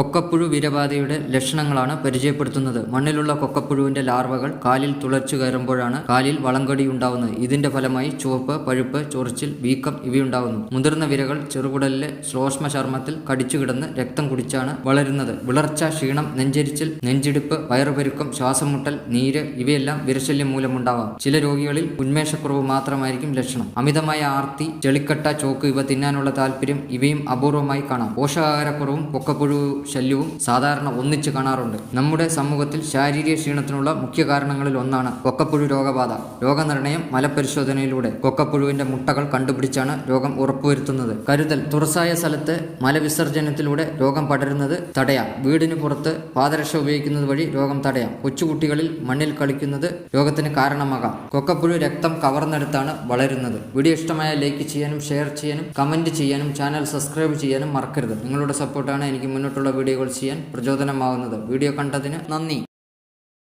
കൊക്കപ്പുഴു വീരബാധയുടെ ലക്ഷണങ്ങളാണ് പരിചയപ്പെടുത്തുന്നത്. മണ്ണിലുള്ള കൊക്കപ്പുഴുവിന്റെ ലാർവകൾ കാലിൽ തുളച്ചു കയറുമ്പോഴാണ് കാലിൽ വളങ്കടി ഉണ്ടാവുന്നത്. ഇതിന്റെ ഫലമായി ചുവപ്പ് പഴുപ്പ് ചൊറിച്ചിൽ വീക്കം ഇവയുണ്ടാവുന്നു. മുതിർന്ന വിരകൾ ചെറുകുടലിലെ ശ്ലോഷ്മ ചർമ്മത്തിൽ കടിച്ചുകിടന്ന് രക്തം കുടിച്ചാണ് വളരുന്നത്. വിളർച്ച ക്ഷീണം നെഞ്ചരിച്ചിൽ നെഞ്ചിടിപ്പ് വയറുപരുക്കം ശ്വാസമുട്ടൽ നീര് ഇവയെല്ലാം വിരശല്യം മൂലമുണ്ടാവാം. ചില രോഗികളിൽ ഉന്മേഷക്കുറവ് മാത്രമായിരിക്കും ലക്ഷണം. അമിതമായ ആർത്തി ചെളിക്കട്ട ചോക്ക് ഇവ തിന്നാനുള്ള താല്പര്യം ഇവയും അപൂർവമായി കാണാം. പോഷകാഹാരക്കുറവും പൊക്കപ്പുഴു ശല്യവും സാധാരണ ഒന്നിച്ച് കാണാറുണ്ട്. നമ്മുടെ സമൂഹത്തിൽ ശാരീരിക ക്ഷീണത്തിനുള്ള മുഖ്യ കാരണങ്ങളിൽ ഒന്നാണ് കൊക്കപ്പുഴു രോഗബാധ. രോഗനിർണയം മലപരിശോധനയിലൂടെ കൊക്കപ്പുഴുവിന്റെ മുട്ടകൾ കണ്ടുപിടിച്ചാണ് രോഗം ഉറപ്പുവരുത്തുന്നത്. കരുതൽ തുറസായ സ്ഥലത്ത് മലവിസർജനത്തിലൂടെ രോഗം പടരുന്നത് തടയാം. വീടിന് പുറത്ത് പാദരക്ഷ ഉപയോഗിക്കുന്നത് വഴി രോഗം തടയാം. കൊച്ചുകുട്ടികളിൽ മണ്ണിൽ കളിക്കുന്നത് രോഗത്തിന് കാരണമാകാം. കൊക്കപ്പുഴു രക്തം കവർന്നെടുത്താണ് വളരുന്നത്. വീഡിയോ ഇഷ്ടമായ ലൈക്ക് ചെയ്യാനും ഷെയർ ചെയ്യാനും കമന്റ് ചെയ്യാനും ചാനൽ സബ്സ്ക്രൈബ് ചെയ്യാനും മറക്കരുത്. നിങ്ങളുടെ സപ്പോർട്ടാണ് എനിക്ക് മുന്നോട്ടുള്ള വീഡിയോകൾ ചെയ്യാൻ പ്രചോദനമാകുന്നത്. വീഡിയോ കണ്ടതിന് നന്ദി.